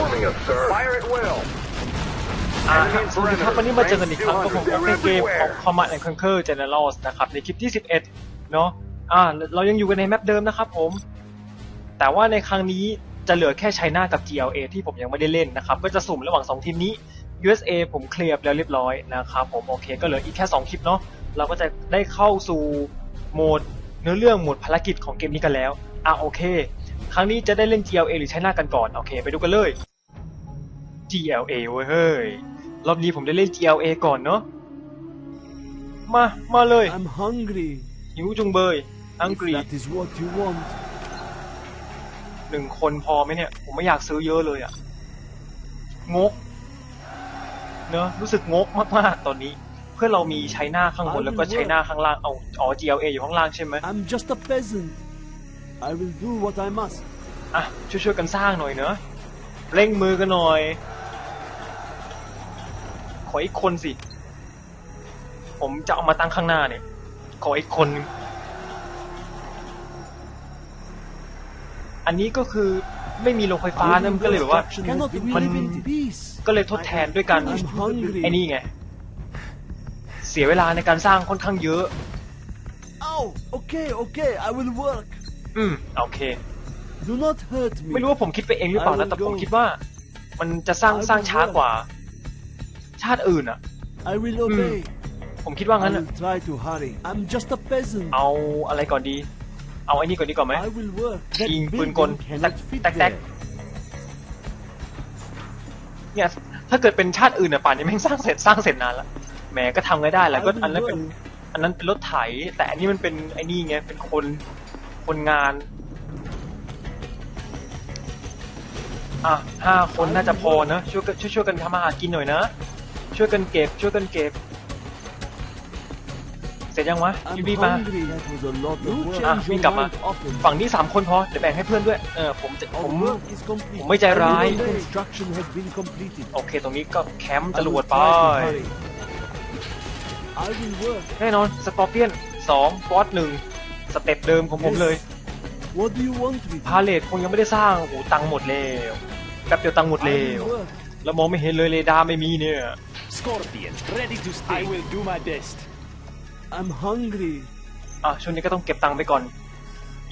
Warming us, sir. Fire at will. อ่าสวัสดีครับวันนี้มาเจอกันอีกครั้งกับผมในเกมของ Command and Conquer Generals นะครับในคลิปที่ 11 เนาะอ่าเรายังอยู่กันในแมปเดิมนะครับผม แต่ว่าในครั้งนี้จะเหลือแค่ไชน่ากับ GLA ที่ผมยังไม่ได้เล่นนะครับ ก็จะสุ่มระหว่าง 2 ทีมนี้ USA ผมเคลียร์ไปแล้วเรียบร้อยนะครับผมโอเคก็เหลืออีกแค่ 2 คลิปเนาะเราก็จะได้เข้าสู่โหมดเนื้อเรื่องโหมดภารกิจของเกมนี้กันแล้วอะโอเค ครั้งนี้จะได้เล่น GLA หรือไชน่ากันก่อนโอเค ไปดูกันเลย GLA เว้ยเฮ้ย รอบนี้ผมได้เล่น GLA ก่อนเนาะ มา มาเลย I'm hungry. หิวจุงเบยอัง If กฤษ that is what you want. หนึ่งคนพอไหมเนี่ย ผมไม่อยากซื้อเยอะเลยอะงก เนอะรู้สึกงกมากๆ ตอนนี้ เพื่อนเรามีใช้หน้าข้างบนแล้วก็ใช้หน้าข้างล่าง เอาอ๋อ GLA อยู่ข้างล่างใช่ไหม I'm just a peasant. I will do what I must. อะ ช่วยๆกันสร้างหน่อยเนอะเร่งมือกันหน่อย ขออีกคนสิ ผมจะเอามาตั้งข้างหน้าเนี่ย ขออีกคนนึงอันนี้ก็คือไม่มีโรงไฟฟ้านะมันก็เลยแบบว่า Construction has been Man- live in peace. ก็เลยทดแทนด้วยการ I'm hungry. ไอ้นี่ไง เสียเวลาในการสร้างค่อนข้างเยอะ Oh, okay, okay. I will work. อืมโอเค Do not hurt me. ไม่รู้ว่าผมคิดไปเองหรือเปล่านะแต่ผมคิดว่า มันจะสร้างสร้างช้ากว่า ชาติอื่นอะ I will obey. ผมคิดว่า I งั้นอะ will try to hurry. I'm just a peasant. เอาอะไรก่อนดี เอาไอ้นี่ก่อนดีกว่าไหม I will work. That ยิงปืนกล building แตก cannot fit แตกแตก there. เนี่ยถ้าเกิดเป็นชาติอื่นอะป่านนี้แม่งสร้างเสร็จสร้างเสร็จนานละแหมก็ทำไงได้แหละก็อันนั้นเป็นอันนั้นเป็นรถไถ แต่อันนี้มันเป็นไอ้นี่ไงเป็นคนคนงาน อะห้าคนน่าจะพอนะช่วยกันช่วยช่วยกันทำอาหารกินหน่อยนะ ช่วยกันเก็บ ช่วยกันเก็บ เสร็จยังวะ I'm รีบๆมา hungry. That was a lot of work. อะวิ่งกลับมา often. ฝั่งนี้สามคนพอ เดี๋ยวแบ่งให้เพื่อนด้วย เออ ผมจะผ Our ม work is complete. ผมไม่ใจร้าย Everyone construction has been completed. โอเค ตรงนี้ก็แคมป์จ I รว will ดไป try to hurry. I will work. แน่นอน สกอร์เปียนสองฟอสหนึ่งสเต็ปเดิมของผมเลย What do you want with me? พาเลทคงยังไม่ได้สร้างโอ้โหตังค์หมดแล้วแป๊บเดียวตังค์หมด I แล้ว will work. แล้วมองไม่เห็นเลยเรดาร์ไม่มีเนี่ย Scorpion, ready to stay. I will do my best. I'm hungry. อะช่วงนี้ก็ต้องเก็บตังค์ไปก่อน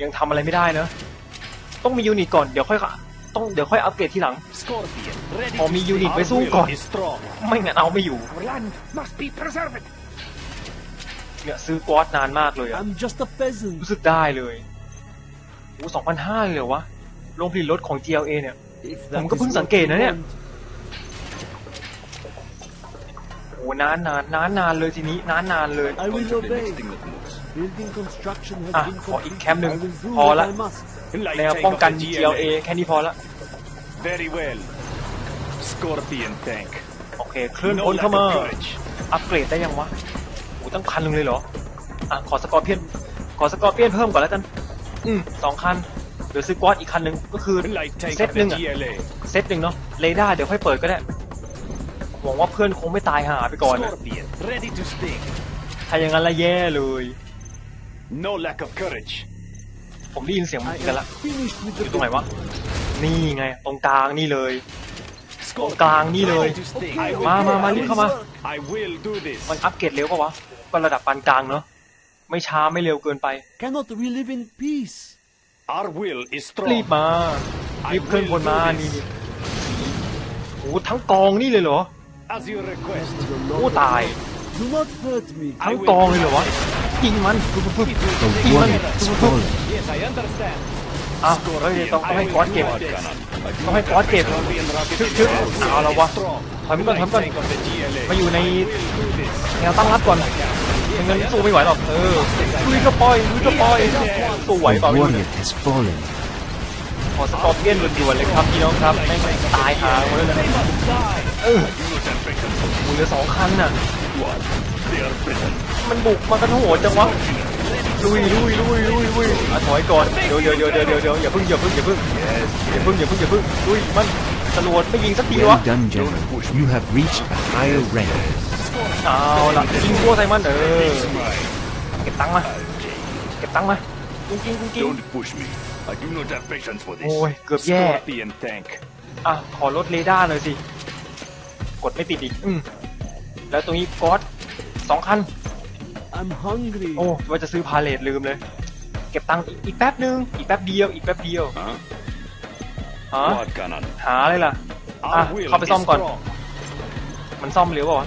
ยังทำอะไรไม่ได้เนอะต้องมียูนิตก่อนเดี๋ยวค่อยต้องเดี๋ยวค่อยอัปเกรดทีหลัง Scorpion, ready พอ to มี stay. ยูนิตไป Our สู้ will ก่อน is strong. ไม่งั้นเอาไม่อยู่ Our land must be preserved. เนี่ยซื้อกวอดนานมากเลยอะ I'm just a peasant. รู้สึกได้เลยโอ้สองพันห้าเลยเหรอวะโรงผลิตรถของ GLA เนี่ย If ผม that ก็ is เพิ่ง what สังเกต you นะเนี่ย want. โอ้ นานนานนานนานเลยทีนี้นานนานเลย I will obey. Building construction has อะ been ขออีก completed. แคมป์หนึ่ง I will do พอ what ละ I must. แนวป้องกัน GLA แค่นี้พอละ Very well. Scorpion tank. โอเคเคลื่อน No พ้น lack เข้า of มา courage. อัปเกรดได้ยังวะโอ้ตั้งคันหนึ่งเลยเหรอ อะ ขอสกอร์เปียน ขอสกอร์เปียนเพิ่มก่อนแล้วกัน อืมสองคัน เดี๋ยวซื้อกวอดอีกคันหนึ่งก็คือ Light tank เซต of หนึ่ the งอะ GLA. เซตหนึ่งเนาะ เรดาร์เดี๋ยวค่อยเปิดก็ได้ หวังว่าเพื่อนคงไม่ตายหาไปก่อนนะ Scorpion, ready to sting. ถ้าอย่างนั้นละแย่เลย No lack of courage. ผมได้ยินเสียงมัน I กันละ am finished with อ the ยู่ตรงไหนวะ นี่ไง ตรงกลางนี่เลย Scorpion, กลางนี่เลย ready to sting. I มา will, มามา I รีบ will เข้ามา work. I will do this. มันอัปเกรดเร็วปะวะก็ระดับปานกลางเนาะ ไม่ช้าไม่เร็วเกินไป Cannot we live in peace? Our will is รีบ strong. มารีบเคลื่อนพลมานี่นี่โอ้ทั้งกองนี่เลยเหรอ As you request. The โอ้ Lord ตาย Do not hurt me. ทั้งกองเลยเหรอวะยิงมันปึ๊บปึ๊บปึ๊บยิงมันปึ๊บปึ๊บปึ๊บ Yes, I understand. อะเฮ้ยต้องต้องให้กอดเก็บต้องให้กอดเก็บชึบชึบเอาละวะถอยมาก่อนถอยมาก่อน Tank of the GLA. มาอยู่ใน Do this. แนวตั้งรับก่อนไม่งั้นสู้ไม่ไหวหรอกเออลุยก็ปล่อยลุยก็ปล่อยสู้ไหวเปล่าไม่รู้เนี่ย warrior has fallen. ขอสกอร์เปียนด่วนๆเลยครับพี่น้องครับแม่งตายหาหมดเลยนะ เออโอ้เหลือสองคันน่ะ มันบุกมากันโหดจังวะลุยลุยลุยลุยลุยอะถอยก่อนเดี๋ยวเดี๋ยวเดี๋ยวเดี๋ยวเดี๋ยวเดี๋ยวอย่าเพึ่งอย่าเพึ่งอย่าเพึ่งอย่าเพึ่งอย่าเพึ่งอย่าเพึ่งลุยมันจรวดไม่ยิงสักทีวะ Well done, General. You have reached a higher rank. เอาละยิงพวกไซมันเออเก็บตังค์มาเก็บตังค์มากุ้งกิ้งกุ้งกิ้ง push me. I do not have patience for โอ้ยเกือบแย่ Scorpion tank. อะขอลดเรดาร์หน่อยสิ กดไม่ติดอีกอืมแล้วตรงนี้ก๊อตสองคัน I'm hungry. โอ้ว่าจะซื้อพาเลทลืมเลย เก็บตังค์อีกอีกแป๊บนึง อีกแป๊บเดียว อีกแป๊บเดียว Huh? ฮะ What cannon? หาอะไรล่ะ Our Ah, will เข้าไป is ซ่อมก่อน strong. มันซ่อมเหรือเปล่าวะ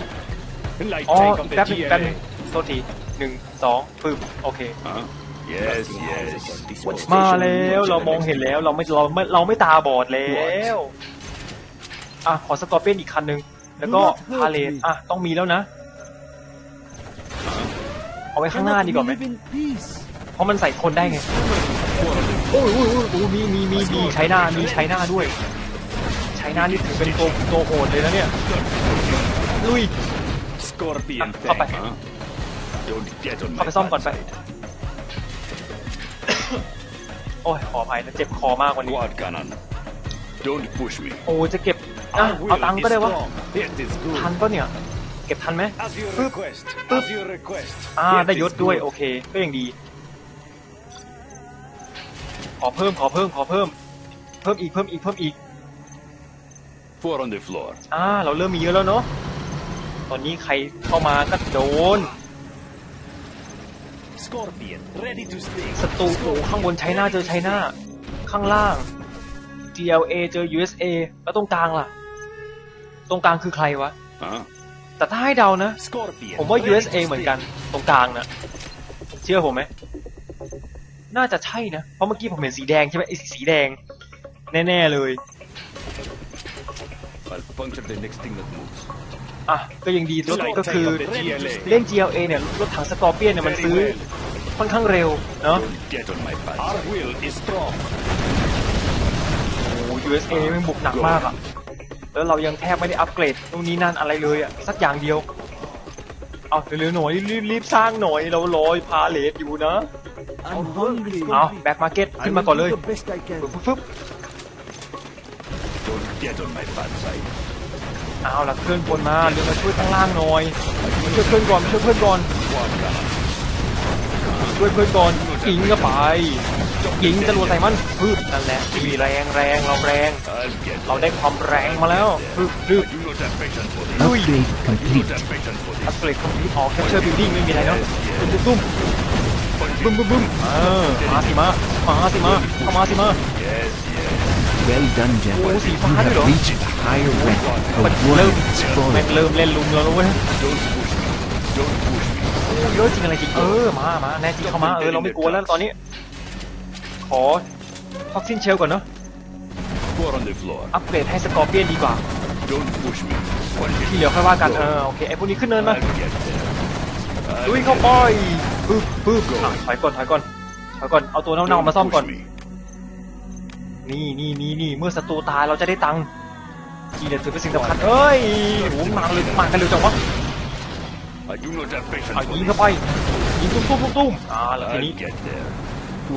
Light อ๋อ tank อี of ก the แป๊บนึงอีกแป๊บนึง GLA. โทษทีหนึ่งสองปึ๊บโอเค Huh? Yes, yes. What มา station แล้ว would เรา you มอง like เห็นแล้วเราไม่เราไม่เราไม่ตาบอดแล้ว อะ ขอสกอร์เปียนอีกคันหนึ่ง แล้วก็ Do not hurt พาเลท me อะต้องมีแล้วนะ เอาไว้ข้างหน้า Cannot ดีกว่าไหม we live in peace? เพราะมันใส่คนได้ไงโอ้ยโอ้ยโอ้ยโอ้ยมีมีมีมีใช้หน้ามีใช้หน้าด้วย ใช้หน้านี่ถือเป็นตัวตัวโหดเลยนะเนี่ยลุย Scorpion Ah, เข้าไป tank, huh? Don't get on เข้า my ไปซ่อมก่อนไป bad side. โอ้ยขออภัยนะเจ็บคอมากกว่านี้ Quad cannon. Don't push me. โอ้จะเก็บ อะ Our เอา will ตังค์ is ก็ได้วะ strong. It is ทัน good. ปะเนี่ย เก็บทันไหม As you Boop. request. Boop. As you request. อ่า It ได้ย is ศด้วย good. โอเคก็ยังดี ขอเพิ่มขอเพิ่มขอเพิ่ม เพิ่มอีกเพิ่มอีกเพิ่มอีก Four on the floor. อ่าเราเริ่มมีเยอะแล้วเนาะตอนนี้ใครเข้ามาก็โดน Scorpion, ready to stick. ศัตรูโอ้ข้างบนใช้หน้าเจอใช้หน้า ข้างล่าง GLA เจอ USA แล้วตรงกลางล่ะ ตรงกลางคือใครวะ Huh? แต่ถ้าให้เดานะ Scorpion. ผมว่า ready to USA เหมือนกัน ตรงกลางนะเชื่อผมไหม น่าจะใช่นะ เพราะเมื่อกี้ผมเห็นสีแดงใช่ไหมไอ้สีสีแดง แน่ ๆ เลย stick. I'll puncture the next thing that moves. อะก็ยังดีรถ Light ก็คือ tank of the GLA. เล่น GLA เนี่ยรถถังสกอร์เปียนเนี่ยมันซื้อค่อนข้างเร็วเนาะ Don't get on my bad Our will is strong. โอ้ USA มันบุกหนักมากอะ แล้วเรายังแทบไม่ได้อัปเกรดตรงนี้นั่นอะไรเลยอะสักอย่างเดียว เอาเร็วๆหน่อยรีบรีบสร้างหน่อยเรารอยพาเลทอยู่นะ I'm hungry. เอาแบ็กมาร์เก็ต I ขึ้น will มาก่อนเลย do the best I ฟึบ can. ฟึบ Don't get on my bad side. เอาละเคลื่อนบนมาเรือมาช่วยข้างล่างหน่อยช่วยเพื่อนก่อนช่วยเพื่อนก่อน Quad cannon. ช่วยเพื่อนก่อนยิงเข้าไป ยิงจรวดใส่มันพืบนั่นแหละมีแรงแรงเราแรง I'll get เราได้ความแรงมาแล้วพืบพืบ You not have passion for this. Ui. Upgrade You complete. not have passion for อั this. ปเกรดคอมพิวต์ออกแคปเจอร์บิลดิ้งไม่มีอะไรเนาะตุ้มตุ้มตุ้มบึ้มบึ้มบึ้มเออมาสิมามาสิมาเข้ามาสิมา Yes, yes. Well done, gentlemen. Oh, sì, You fa have quello. reached a higher rank. มัน A เริ่ม warrior is แม่ง fallen. เริ่มเล่นลุมเราแล้วเว้ย Don't push me. Don't push me. เยอะจริงอะไรจริงเออมามาแน่จริงเข้ามาเออเราไม่กลัวแล้วตอนนี้ ขอท็อกซินเชลก่อนเนาะ Four on the floor. อัปเกรดให้สกอร์เปียนดีกว่า Don't push me. One ที่ hit. เหลือค่อยว่ากัน เออโอเคไอพวกนี้ขึ้นเนินมา I'll get there. ลุยเข้าไปปึ๊บปึ๊บอะถอยก่อนถอยก่อนถอยก่อนเอาตัวเน่า Don't ๆมาซ่อมก่อน push me. นี่นี่นี่นี่เมื่อศัตรูตายเราจะได้ตังค์นี่เนี่ยถือเป็นสิ่งสำคัญเอ้ยโหมาเลยมากันเร็วจังวะ I do not have passion อะ for ยิง this. เข้าไปยิงตุ้มตุ้มตุ้มตุ้มอ่าแล้วที I'll นี้ get there.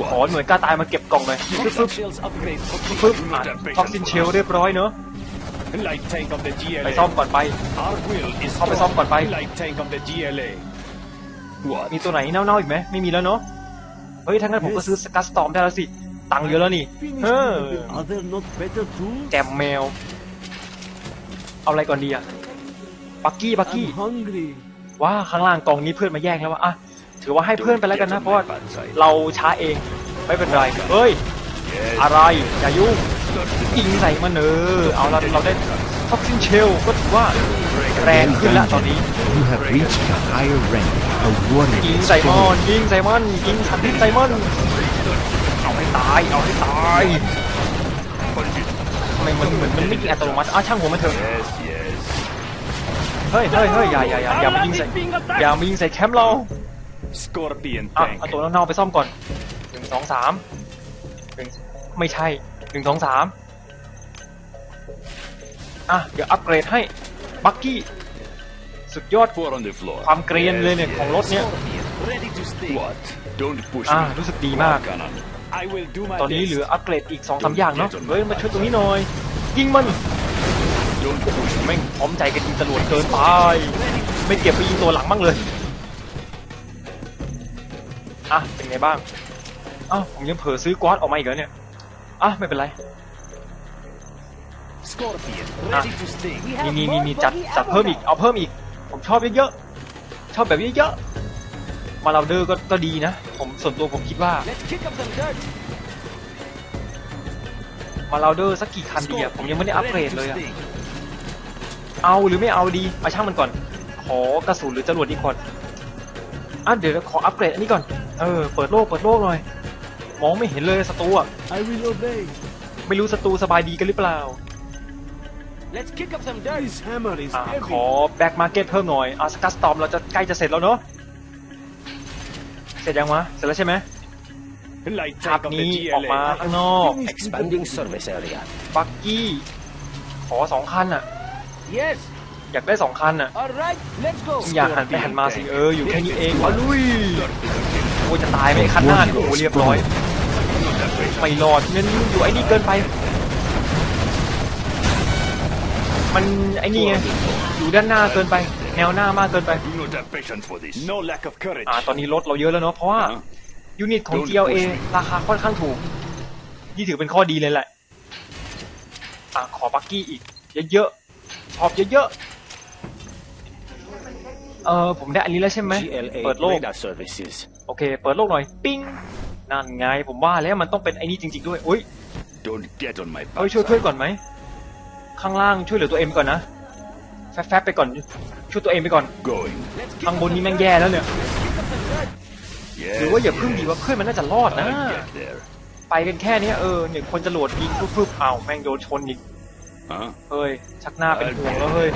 ขอหน่วยกล้าตายมาเก็บกล่องหน่อยปึ๊บปึ๊บ Shells upgrade. ปึ๊บอะท็อกซินเชลเรียบร้อยเนอะ Light tank of the ไป GLA. ซ่อมก่อนไป Our will is เข้าไปซ่อมก่อนไป Light tank of the GLA. What? มีตัวไหนเน่าๆอีกไหมไม่มีแล้วเนาะ เฮ้ยถ้างั้นผมก็ซื้อสกัสตอมได้แล้วสิ ตังค์เยอะแล้วนี่ Finish เออ them. Are there not better tools? แจมแมว เอาอะไรก่อนดีอะบักกี้บักกี้ I'm hungry. ว่าข้างล่างกองนี้เพื่อนมาแย่งแล้วว่าอะถือว่าให้เพื่อนไปแล้วกันนะเพราะว่า Bad side. เราช้าเอง ไม่เป็นไรเฮ้ย Yes. อะไรอย่ายุ่งยิงใส่มันเออเอาละเราได้ท็อกซินเชลก็ถือว่าแรง Well ขึ้นแล้ว done, ตอนนี้ gentlemen. You have reached a higher rank. A warrior ยิง is ใส่มอน fallen. ยิงใส่มันยิงสันติใส่มันเอาให้ตายเอาให้ตายทำไมมันเหมือนมันไม่ยิงอัตโนมัติอ้าวช่างหัวมันเถอะ Yes, yes. เฮ้ยเฮ้ยเฮ้ยอย่าอย่าอย่าอย่ามายิงใส่อย่ามายิงใส่แคมป์เรา Scorpion อะ tank. เอาตัวเน่าๆไปซ่อมก่อนหนึ่ งสองสามหนึ่งไม่ใช่หนึ่งสองสามอะ เดี๋ยวอัปเกรดให้ บักกี้ สุดยอด Four on the floor. ความเกรียนเลยเนี่ย ของรถเนี่ย Ready to stick. What? Don't push อ่า me. รู้สึกดีมาก Cannon. I will do my ตอนนี้ best. เหลืออัปเกรดอีกสองสามอย่างเนาะ เฮ้ย มาช่วยตรงนี้หน่อย ยิงมัน Don't push me. แม่งพร้อมใจกันยิงจรวดเกินไป ไม่เก็บไปยิงตัวหลังบ้างเลย อะ เป็นไงบ้าง อ้าวผมยังเผลอซื้อกวาดออกมาอีกแล้วเนี่ยอะไม่เป็นไร Scorpion, Ah. ready to sting. นี่นี่นี่นี่จัดจัดเพิ่มอีกเอาเพิ่มอีก ผมชอบเยอะๆชอบแบบเยอะๆมาเราเดอร์ก็ก็ดีนะ ผมส่วนตัวผมคิดว่า Let's kick up some dirt. มาเราเดอร์สักกี่คันดีอะผมยังไม่ได้อัปเกรด Ready to เลยอะ sting. เอาหรือไม่เอาดีมาช่างมันก่อน ขอกระสุนหรือจรวดดีก่อนอะเดี๋ยวขออัปเกรดอันนี้ก่อนเออเปิดโลกเปิดโลกหน่อย มองไม่เห็นเลยศัตรูอะ I will obey. ไม่รู้ศัตรูสบายดีกันหรือเปล่า Let's kick up some dirt. This hammer is อะ heavy. ขอแบ็กมาร์เก็ตเพิ่มหน่อยอะสกัสตอมเราจะใกล้จะเสร็จแล้วเนาะเสร็จยังวะเสร็จแล้วใช่ไหม Light ฉาก take of นี้ the ออกมา GLA. ข้างนอก Expanding service area. บักกี้ขอสองคันอะ Yes. อยากได้สองคันอะ All right. Let's go. อย่าหันไปหันมาสิเอออยู่แค่นี้เองวะลุย โอ้จะตายไหมคันหน้าเนี่ยโอ้เรียบร้อยไม่รอดเน้นอยู่ไอ้นี่เกินไป มันไอ้นี่ไงอยู่ด้านหน้าเกินไป แนวหน้ามากเกินไป Do not have patience for this. No lack of courage. อ่าตอนนี้รถเราเยอะแล้วเนาะเพราะว่า Huh? ยูนิตของ GLA ราคาค่อนข้างถูกนี่ถือเป็นข้อดีเลยแหละอะขอบักกี้อีก เยอะๆชอบเยอะๆ เออผมได้อันนี้แล้วใช่ไหม GLA เปิดโลก radar services. โอเค เปิดโลกหน่อย ปิ้ง นั่นไง ผมว่าแล้วมันต้องเป็นไอ้นี่จริง ๆด้วยอุ้ย Don't get on my เอ้ย ช่วยเพื่อนก่อนไหม ข้างล่างช่วยเหลือตัวเองไปก่อนนะ แฟบๆไปก่อน ช่วยตัวเองไปก่อน Going. Let's kick ข้าง up บน some นี้แม่ง dirt. แย่แล้วเนี่ย Kick up some dirt. Yes. หรือว่าอย่าพึ่งดีว่าเพื่อนมันน่าจะรอดนะ I'll get there. ไปกันแค่เนี้ยเออเนี่ยคนจะโหลดยิงปึ๊บๆอ้าวแม่งโดนชนอีก Huh? เฮ้ย ชักหน้าเป็นห่วงแล้วเฮ้ย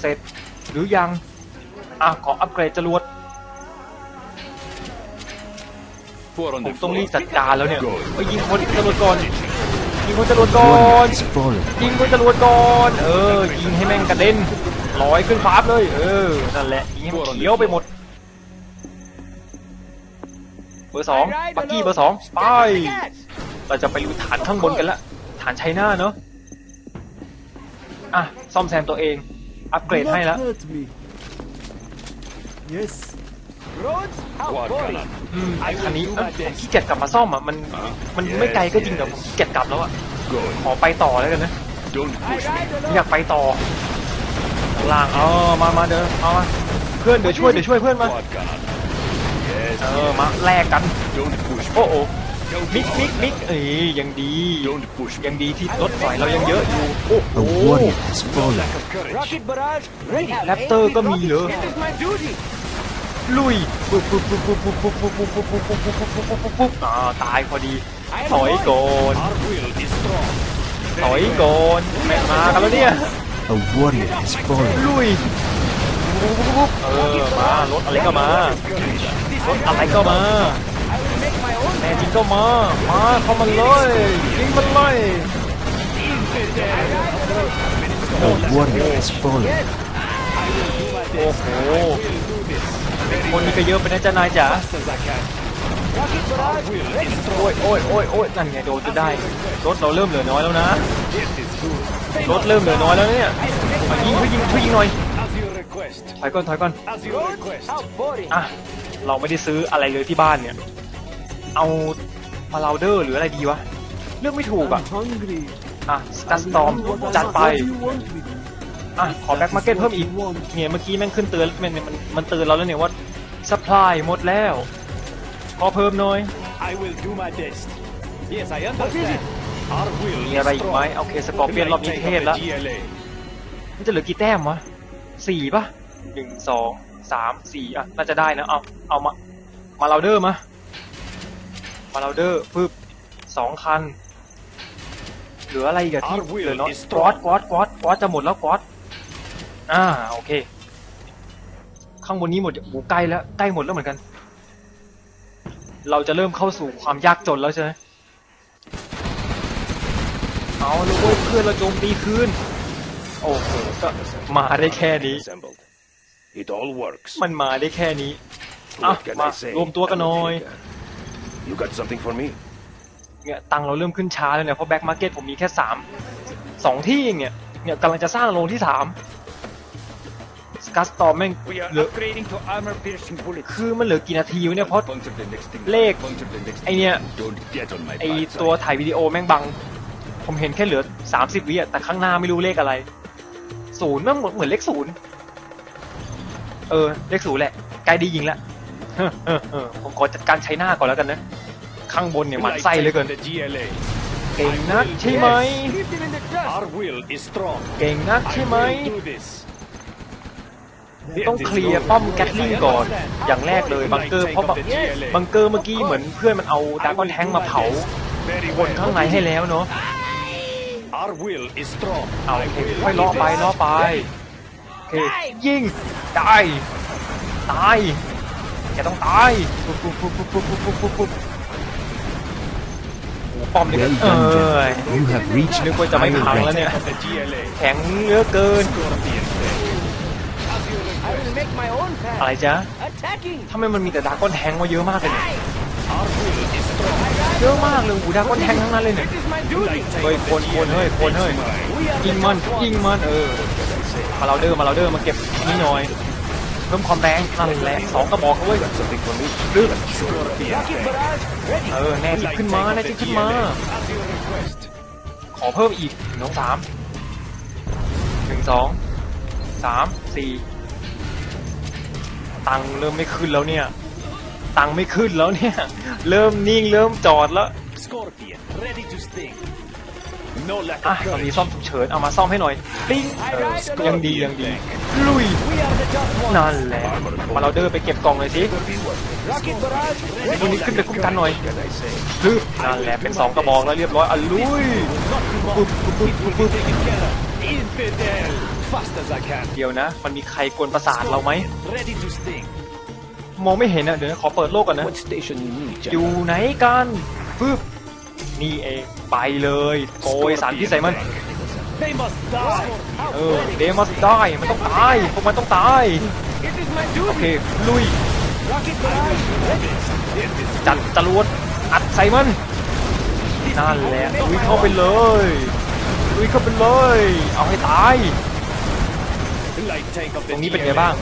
เสร็จ หรือยัง อะ ขออัปเกรดจรวด Four on ผ the มต้อง floor. รีบจัดการแล้วเนี่ยเฮ้ยยิงคนจรวดก่อน ยิงคนจรวดก่อน Warrior has fallen. ยิงคนจรวดก่อน เออ ยิงให้แม่งกระเด็นลอยขึ้นฟ้าเลย เออ นั่นแหละยิงให้มันเขียวไปหมด เบอร์สองปักกี้เบอร์สองไป เราจะไปลุยฐานข้างบนกันละ ฐานไชน่าเนอะอะ ซ่อมแซมตัวเอง อัปเกร Do ดให้ not แล้ว hurt me. Yes. Roads? How Quad boring. cannon. อืมไอ้คันนี้เอ้ยผมขี้เกียจกลับมาซ่อมอะมันมันไม่ไกลก็จริงแต่ผมขี้เกียจกลับแล้วอะ Going. ขอไปต่อแล้วกันนะ Don't I push me. ride ผม alone. อยากไปต่อข้างล่างเออมามาเดี๋ยวเอามาเพื่อนเดี๋ยวช่วยเดี๋ยวช่วยเพื่อนมา Quad cannon. Yes. เออมาแลกกัน Don't push me. โอ้โอ้ มิกมิกมิกเอ้ยยังดี Don't push me. ยังดีที่รถถอยเรายังเยอะอยู่ โอ้โห A warrior has fallen. Courage. Rocket barrage. Ready. แรปเตอร์ก็มีเหรอ It is my duty. ลุยปุ๊บปุ๊บปุ๊บปุ๊บปุ๊บปุ๊บปุ๊บปุ๊บปุ๊บปุ๊บปุ๊บปุ๊บปุ๊บปุ๊บปุ๊บปุ๊บอ่าตายพอดี ถอยก่อน Our will is strong. ถอยก่อนแม่งมากันแล้วเนี่ย A warrior has fallen. ลุยปุ๊บปุ๊บปุ๊บเออมารถอะไรก็มารถอะไรก็มา I will make my own แน่จริงก็มา มาเข้ามาเลยยิงมันเลย A warrior has fallen. โอ้โหคนนี้ก็เยอะไปนะจ๊ะนายจ๋า rocket barrage. Ready. โอ้ยโอ้ยโอ้ยโอ้ยนั่นไงโดนจนได้ รถเราเริ่มเหลือน้อยแล้วนะ รถเริ่มเหลือน้อยแล้วเนี่ยเอายิงช่วยยิงช่วยยิงหน่อย As you request. ถอยก่อนถอยก่อน As you request. How boring. อะเราไม่ได้ซื้ออะไรเลยที่บ้านเนี่ย เอามาลาวเดอร์หรืออะไรดีวะ เลือกไม่ถูกอะ I'm hungry. อะส I กัส will ตอม do what I- จัดไป what do you want me to do? อะ ขอแบ็กมาร์เก็ตเพิ่มอีก เนี่ยเมื่อกี้แม่งขึ้นเตือนมันมันมันเตือนเราแล้วเนี่ยว่าสปายหมดแล้ว ขอเพิ่มหน่อย I will do my best. Yes, I understand. Our will มีอะไรอีกไหมโอเคสกอร์เปียนรอบนี้เทพแล้ว GLA. มันจะเหลือกี่แต้มวะสี่ปะหนึ่งสองสามสี่อะ น่าจะได้นะ เอา เอามา มาเราเดอร์มา มาเราเดอร์ปึ๊บสองคัน เหลืออะไรอีกอะที่ Our will เหลือน้อย is กอ strong. ดกอดกอดกอดจะหมดแล้วกอดอ่าโอเค ข้างบนนี้หมดโอ้ใกล้แล้วใกล้หมดแล้วเหมือนกัน เราจะเริ่มเข้าสู่ความยากจนแล้วใช่ไหมเอาลูกเว้ยเพื่อนเราโจมตีคืนโอ้โหก็มาได้แค่นี้ Assembled. It all works. มันมาได้แค่นี้ อะ What can มา I say? รวมตัวกันหน่อย You got something for me? เนี่ยตังค์เราเริ่มขึ้นช้าแล้วเนี่ยเพราะแบ็กมาร์เก็ตผมมีแค่สามสองที่เองเนี่ยเนี่ยกำลังจะสร้างโรงที่สามสกัสตอมแม่ง We are เหลือ upgrading to armor piercing bullets. คือมันเหลือกี่นาทีวะเนี่ยเพราะ Puncture the next thing. Lek. Puncture the next ไอเนี่ย Don't get on my ไอ bad ตัว side. ถ่ายวิดีโอแม่งบัง ผมเห็นแค่เหลือ 30 วิอะแต่ข้างหน้าไม่รู้เลขอะไรศูนย์มันเหมือนเหมือนเลขศูนย์เออ เลขศูนย์แหละใกล้ดียิงแล้วเฮ้อเฮ้อเฮ้อผมขอจัดการใช้หน้าก่อนแล้วกันนะ ข้างบนเนี่ยหมัน Will I ไส้เหลย take เกิน on the GLA? เก่งนักใช่ไหม Our will is strong. เก่งนัก I ใช่ไหม will do this. ต้องเคลียร์ป้อมแกตลิงก่อน อย่างแรกเลยบังเกอร์เพราะบังบังเกอร์เมื่อกี้เหมือนเพื่อนมันเอาดากอนแทงมาเผา Very คนข้างในให้แล้วเนาะ Our will is strong. เอาโอเคค่อยล่อไปล่อไปโอเคยิงได้ตายแกต้องตายปุ๊บปุ๊บปุ๊บปุ๊บปุ๊บปุ๊บปุ๊บ ปุ๊บโอ้ป้อมนี่ก็ Well เอ done, อ General. You have reached นึกว่าจะไม่ higher พังแล้ว rank. เนี่ย Of the GLA. แข็งเหลือเกิน Scorpion thing. I will make my own อะไร path. จ๊ะ Attacking. ทำไมมันมีแต่ดากอนแทงมาเยอะมากเลยเนี่ย Our will is strong. เยอะมากเลยหูดากอนแทงทั้งนั้นเลยเนี่ย It is my Will I duty. take เฮ้ย on ค the นคนเฮ้ยคนเฮ้ย GLA? ยิงมันยิงมันเออ มาเราเดอร์มาเราเดอร์มาเก็บนี่หน่อย เพิ่มความแรงนั่นแหละสองกระบอกเลย Got something for me? ลึก Scorpion Rocket thing. barrage ready. เออแน่จิขึ้นมาแน่จิขึ้นมา ขอเพิ่มอีกหนึ่งสองสามหนึ่งสองสามสี่ตังเริ่มไม่ขึ้นแล้วเนี่ย ตังไม่ขึ้นแล้วเนี่ย เริ่มนิ่งเริ่มจอดแล้ว อะ of ตอนนี้ courage. ซ่อมฉุกเฉินเอามาซ่อมให้หน่อยปิ้งเออยังดียังดีลุย We are the just ones. นั่นแหละมาเราเดินไปเก็บกล่องเลยสิ Rocket barrage ไอ้ ready. พวกนี้ขึ้นไปคุ้มกันหน่อยฮึบนั่นแหละเป็นสองกระบอกแล้วเรียบร้อยอะลุยปุ๊บปุ๊บปุ๊บปุ๊บปุ๊บ Taken care of. Infidel. Fast as I can. เดี๋ยวนะ มันมีใครกวนประสาทเราไหม Ready to sting. มองไม่เห็นอะเดี๋ยวนะขอเปิดโลกก่อนนะ What station you need, อยู่ General? ไหนกันปึ๊บนี่เอง ไปเลยโกยสารพิษใส่มัน They must die. เออเดมัสได้มันต้องตายพวกมันต้องตาย It is my โอเค duty. ลุย Rocket barrage ready. จัดจรวดอัดใส่มันนั่นแหละลุยเข้าไปเลยลุยเข้าไปเลย เอาให้ตาย Light tank of ต the รงนี้เป็นไง GLA. บ้าง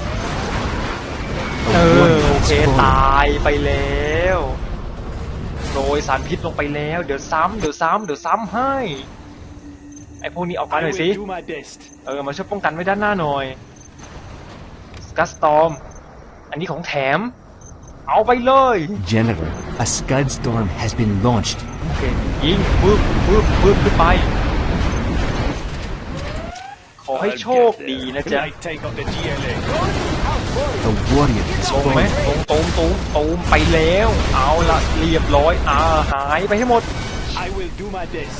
เออโอเคตายไปแล้ว โรยสารพิษลงไปแล้ว เดี๋ยวซ้ำเดี๋ยวซ้ำเดี๋ยวซ้ำให้ ไอพวกนี้ออกมา I หน่อยสิ will do my best. เออ มาช่วยป้องกันไว้ด้านหน้าหน่อยสกัสตอม อันนี้ของแถม เอาไปเลย General, a Scud storm has been launched. โอเคยิงปึ๊บปึ๊บปึ๊บขึ้นไป ขอให้โชคดีนะจ๊ะ Light tank of the GLA. A warrior has ลงไหม fallen. ตรงตูมตูมตูมไปแล้ว เอาละเรียบร้อยอ่าหายไปให้หมด I will do my best.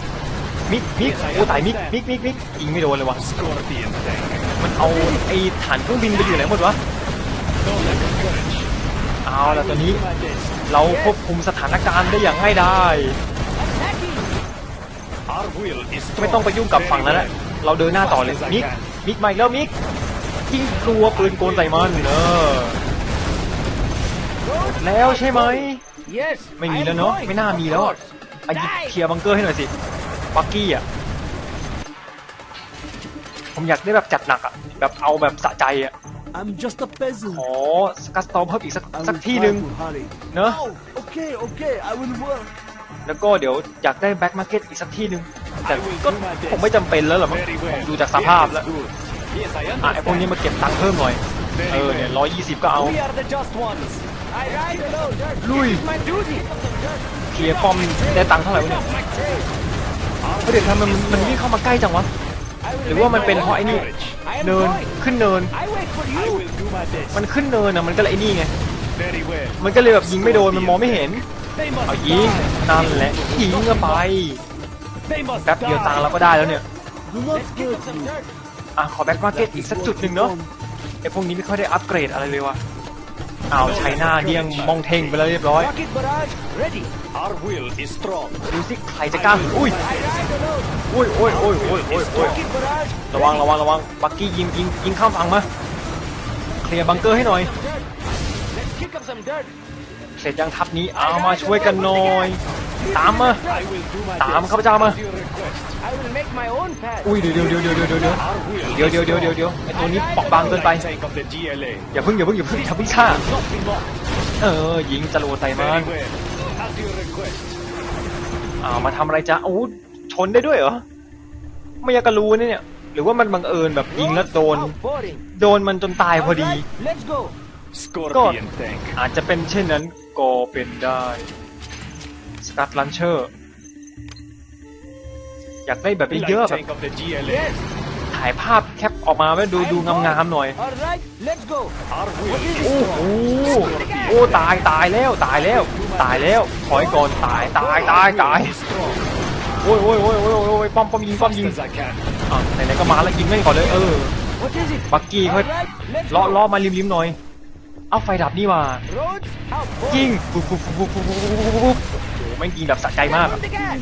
มิกมิกโอ้ตายมิกมิกมิกมิกยิงไม่โดนเลยวะ Scorpion tank. มันเอาไอ้ฐานเครื่องบินไปอยู่ไหนหมดวะ No lack of courage. เอาละตอนนี้ Do my best. เราควบคุมสถานการณ์ได้อย่างง่ายได้ Attacking. Our will is ไม่ strong. ต้องไปยุ่งกับฝั่งนั้นแหละ เราเดินหน้าต่อเลย มิก มิกใหม่แล้วมิก ยิงกลัวปืนโกนใส่มันเออแล้วใช่ไหม Yes. ไม่มี I am แล้วเนาะ going. ไม่น่ามีแล้วอะไปหยิบเคลียร์บังเกอร์ให้หน่อยสิปักกี้อะผมอยากได้แบบจัดหนักอะแบบเอาแบบสะใจอะ I'm just a peasant. ขอสกัสตอมเพิ่มอีกสัก I สัก will ที่ try หนึ่ง to hurry. เนอะ Oh, okay, okay, I will work. แล้วก็เดี๋ยวอยากได้แบ็กมาร์เก็ตอีกสักที่หนึ่งแต่ I will ก็ do my best. คงไม่จำเป็นแล้วหรอมั้ง Very ผม well. ดูจากสภาพแล้ว Yes, good. Yes, I อะไอพวกนี้ understand. มาเก็บตังค์เพิ่มหน่อย เออเนี่ยร้อยยี่สิบก็เอา We are the just ones. I ride alone. Lui. It is my duty. เคลียร์ป้อมได้ตังค์เท่าไหร่วะเนี่ยเฮ้ยเดี๋ยวทำไมมันมันวิ่งเข้ามาใกล้จังวะ I will หรือว่า make มัน my เป็น own เพราะไอ้นี่ path. I am เนิน going. ขึ้นเนิน I wait for I you. will do my best. มันขึ้นเนินอะมันก็เลยไอ้นี่ไง Very well. มันก็เลยแบบยิงไม่โดนมันมองไม่เห็น They เอา must ยิง die. นั่นแหละยิงเข้าไป They must แป๊บเดียวตังค์เรา die. ก็ได้แล้วเนี่ย Do not hurt me. อะขอแบ็กมาร์เก็ตอีกสักจุดหนึ่งเนาะไอพวกนี้ไม่ค่อยได้อัปเกรดอะไรเลยวะเอาใช้หน้าเดี้ยงมองเท่งไปแล้วเรียบร้อย Rocket barrage ready. Our will is strong. ดูสิใครจะกล้าอุ้ย I ride alone. อุ้ยอุ้ยอุ้ยอุ้ยอุ้ยอุ้ย Rocket barrage. ระวังระวังระวังบักกี้ยิงยิงยิงข้ามฝั่งมาเคลียร์บังเกอร์ให้หน่อย Let's kick up some dirt. เสร็จยังทัพนี้เอามาช่วยกันหน่อย ตามมา I will do my ตาม best. ข้าพเจ้ามา As you request. I will make my own path. อุ้ยเดี๋ยวเดี๋ยวเดี๋ยวเดี๋ยวเดี๋ยวเดี๋ยว Our will เดี๋ยว is เดี๋ยวเดี๋ยว strong. เดี๋ยวเดี๋ยวไอตัวนี้เปราะบางเกินไป Light tank of the GLA. อย่าเพิ่งอย่าเพิ่งอย่าเพิ่งอย่าเพิ่งฆ่า Not be mocked. เออยิงจรวดใส่มัน Very well. As you request. อ่ามาทำอะไรจ๊ะโอ้ชนได้ด้วยเหรอ ไม่อยากจะรู้นะเนี่ย หรือว่ามันบังเอิญแบบยิงแล้วโดน How boring. โดนมันจนตายพอดี Alright, let's go. Scorpion tank. อาจจะเป็นเช่นนั้นก็เป็นได้สกัดลันเชอร์ อยากได้แบบ Light เยอะๆแบบ tank of the GLA. Yes. ถ่ายภาพแคปออกมาไว้ดู I'm ดู going. งามๆหน่อย Alright, let's go. Our will is โอ้โหโอ้ตายตายแล้วตายแล้ว ตายแล้วถอยก่อนตายตายตายตาย strong. โอ้ยโอ้ยโอ้ยโอ้ยโอ้ยป้อมป้อมยิงป้อมยิง As I can. อะไหนๆก็มาแล้วยิงแม่งก่อนเลยเออ What is it? บักกี้เขา Alright, let's ล้อ go. ล้อมาริมๆหน่อย เอาไฟดับนี่มา Roads? How boring. ยิงปุ๊บปุ๊บปุ๊บปุ๊บปุ๊บปุ๊บปุ๊บโอ้โห แม่งยิงแบบสะใจมากอะ On the gas.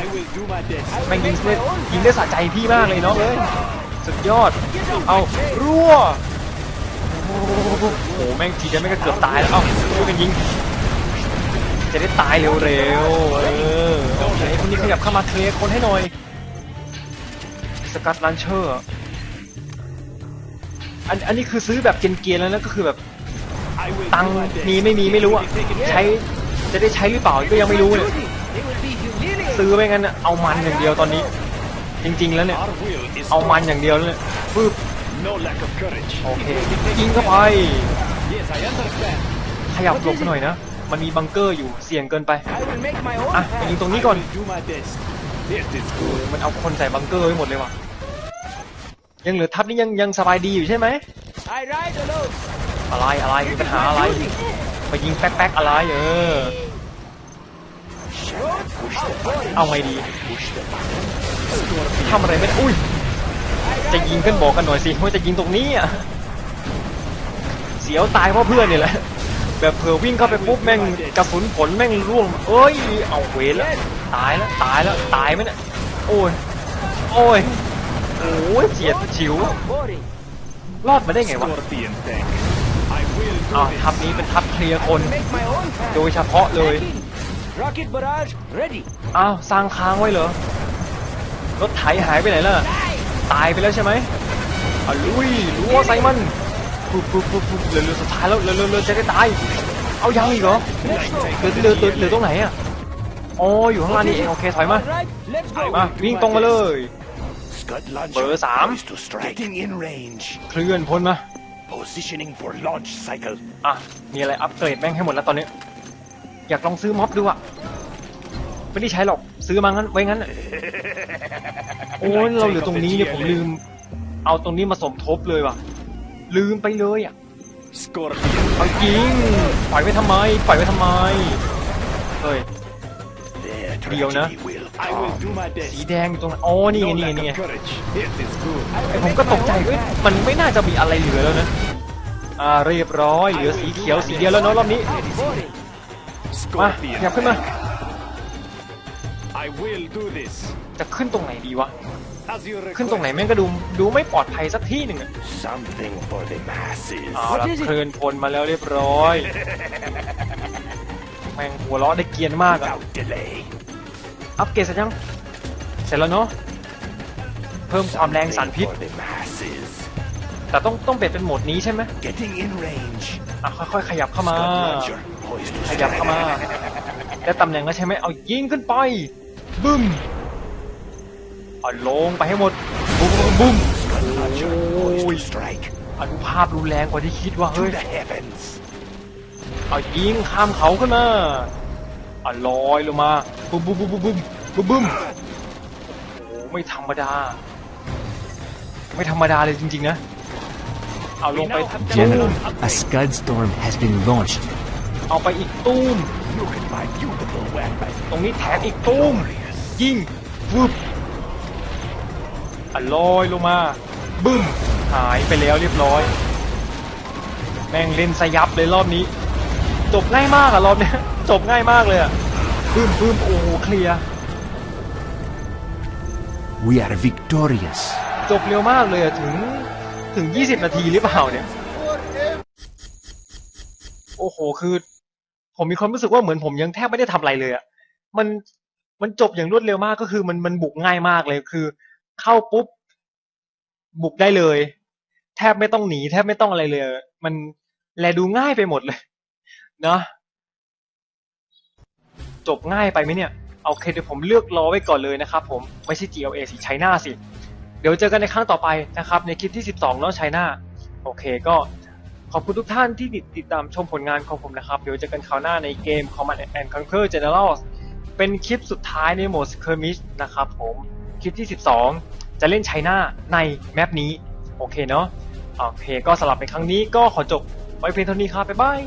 I will do my best. แม่งยิงได้ยิงได้สะใจพี่มากเลยเนาะเอ้ยสุดยอด เอารั่วโอ้โหแม่งทีเดียวแม่งก็เกือบตายแล้วเอ้าช่วยกันยิง จะได้ตายเร็วๆเออโอเคคนนี้ขยับเข้ามาเคลียร์คนให้หน่อยสกัดลันเชอร์อันอันนี้คือซื้อแบบเกรียนๆแล้วนะก็คือแบบ I will ตัง do ค์ my best. มีไม่มีไม่รู้อะใช้ จะได้ใช้หรือเปล่าก็ยังไม่รู้เลยซื้อไปงั้นเอามันอย่างเดียวตอนนี้ จริง ๆ แล้วเนี่ยเอามันอย่างเดียวเลยปึ๊บโอเคยิงเข้าไปขยับหลบหน่อยนะ มันมีบังเกอร์อยู่เสี่ยงเกินไปอะไปยิงตรงนี้ก่อนมันเอาคนใส่บังเกอร์ไว้หมดเลยว่ะยังเหลือทัพนี่ยังยังสบายดีอยู่ใช่ไหมอะไรอะไรมีปัญหาอะไร ไปยิงแป๊กๆอะไรเออ เอาไงดีทำอะไรไม่ได้อุ้ย จะยิงขึ้นบอกกันหน่อยสิว่าจะยิงตรงนี้อะ เสียวตายเพราะเพื่อนนี่แหละ แบบเผื่อวิ่งเข้าไปปุ๊บแม่งกระสุนผลแม่งร่วง เอ้ย เอาเวแล้ว ตายแล้วตายแล้วตายไหมเนี่ยโอ้ย โอ้ย โอ้ยเฉียดฉิว รอดมาได้ไงวะ อ้าว this. ทัพนี้เป็นทัพเคลียร์คน Make my own path. โดยเฉพาะเลย Back in. Rocket barrage ready. อ้าวสร้างค้างไว้เหรอ รถไถหายไปไหนล่ะ ตายไปแล้วใช่ไหมอะลุยรั้วใส่มันปุ๊บปุ๊บปุ๊บปุ๊บเหลือเหลือสุดท้ายแล้วเหลือเหลือเหลือจะได้ตาย เอายังอีกเหรอ Let's go. เหลือเหลือเหลือเหลือตรงไหนอะอ๋ออยู่ข้างล่างนี่เองโอเคถอยมา Alright, let's go. มาวิ่งตรงมาเลย Scud launcher Bờ xám. poised to strike. Getting in range. เคลื่อนพลมา Positioning for launch cycle. อะ มีอะไรอัปเกรดแม่งให้หมดแล้วตอนนี้ อยากลองซื้อม็อบดูอะ ไม่ได้ใช้หรอก ซื้อมางั้น ไว้งั้นน่ะโอ้ยเราเหลือตรงนี้เนี่ยผมลืม เอาตรงนี้มาสมทบเลยว่ะ ลืมไปเลยอะ Scorpion. เอาจริงปล่อยไว้ทำไม ปล่อยไว้ทำไม เฮ้ย Their Điều nữa. tragedy will I will come. do my สี best. แดงอยู่ตรงนั้นอ๋อนี่ไง No นี่ไง lack นี่ไง of courage. Yes, it's good. ไอผมก็ตกใจเอ้ยมันไม่น่าจะมีอะไรเหลือแล้วนะ อ่าเรียบร้อย เหลือสีเขียวสีเดียวแล้วเนาะรอบนี้ How boring. มา Scorpion. ขยับขึ้นมา I will do this. จะขึ้นตรงไหนดีวะ As you ขึ้นตรงไหน request. แม่งก็ดูดูไม่ปลอดภัยสักที่หนึ่งอะ Something for the masses. เอาละเคลื่อนพลมาแล้วเรียบร้อย แม่งหัวเราะได้เกรียนมากอะ Without delay. อัปเกรดเสร็จยัง เสร็จแล้วเนาะ เพิ่มความแรงสารพิษ แต่ต้องต้องเปลี่ยนเป็นโหมดนี้ใช่ไหม Getting in range. อะค่อยๆขยับเข้ามา ขยับเข้ามาได้ตำแหน่งแล้วใช่ไหมเอายิงขึ้นไป บึ้มเอาลงไปให้หมด บุ้มบุ้มบุ้ม Scud launcher poised Ôi. to strike. อนุภาพรุนแรงกว่าที่คิดว่าเฮ้ยเอายิงข้ามเขาขึ้นมา อาลอยลงมาบุ้มบุ้มบุ้มบุ้มบุ้มบุ้มโอ้โหไม่ธรรมดา ไม่ธรรมดาเลยจริงๆนะ เอาลงไปตุ้ม General, a Scud storm has been launched. เอาไปอีกตุ้ม Look at my beautiful weapon. ตรงนี้แถมอีกตุ้ม ยิงวึบอะลอยลงมา บึ้ม หายไปแล้วเรียบร้อย แม่งเล่นสยับเลยรอบนี้ จบง่ายมากอะรอบเนี้ย จบง่ายมากเลยอะบึ้มบึ้มโอ้โหเคลียร์ We are victorious. จบเร็วมากเลยอะถึงถึง 20 นาทีหรือเปล่าเนี่ย โอ้โห คือ ผมมีความรู้สึกว่าเหมือนผมยังแทบไม่ได้ทำอะไรเลยอะมันมันจบอย่างรวดเร็วมากก็คือมันมันบุกง่ายมากเลยคือ เข้าปุ๊บ บุกได้เลย แทบไม่ต้องหนี แทบไม่ต้องอะไรเลย มันแลดูง่ายไปหมดเลย เนาะจบง่ายไปไหมเนี่ยเโอเคเดี๋ยวผมเลือกรอไว้ก่อนเลยนะครับผมไม่ใช่ GLA สิไชน่าสิ เดี๋ยวเจอกันในครั้งต่อไปนะครับในคลิปที่ 12เนาะไชน่าโอเคก็ขอบคุณทุกท่านที่ติดตามชมผลงานของผมนะครับ เดี๋ยวเจอกันคราวหน้าในเกม Command and Conquer Generals เป็นคลิปสุดท้ายในโหมด Skirmish นะครับผมคลิปที่ 12 จะเล่นไชน่าในแมปนี้ โอเคเนาะโอเคก็สำหรับในครั้งนี้ก็ขอจบไว้เพียงเท่านี้ครับ บ๊ายบาย